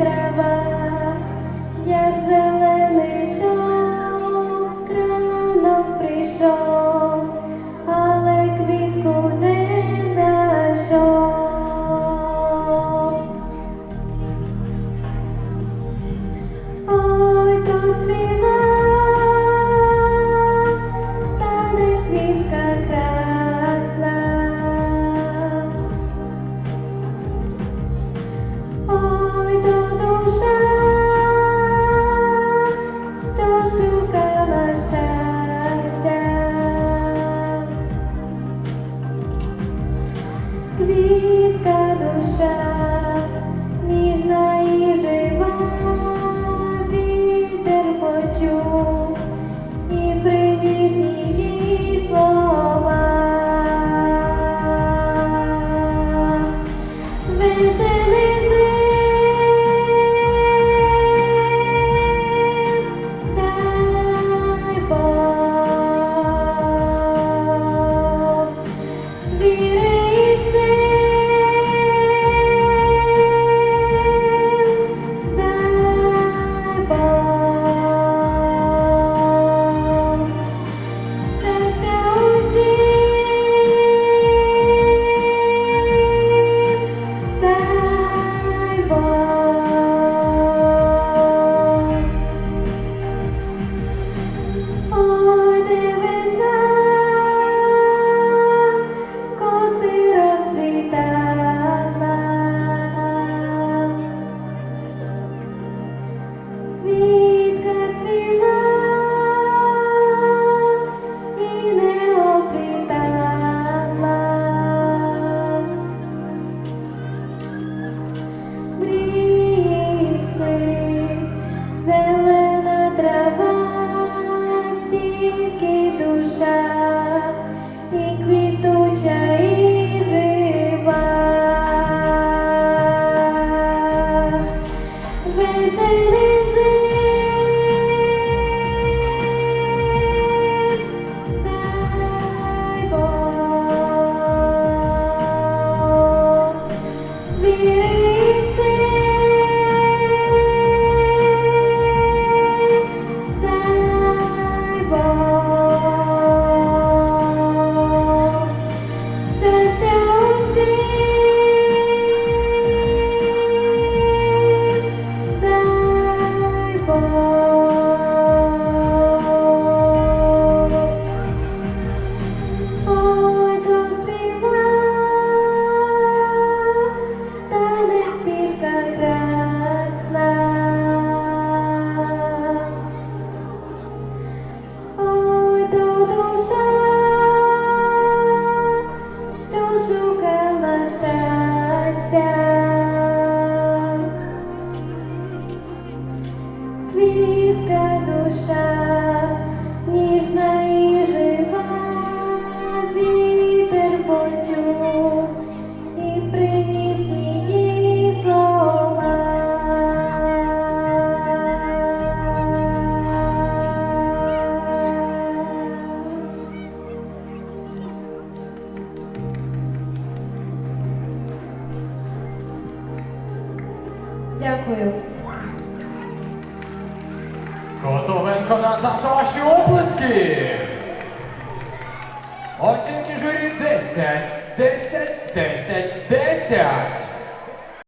треба. квітка душа. Senhor. Дякую. Готовенько Наташа, ваші оплески. Оцінки журі 10, 10, 10, 10.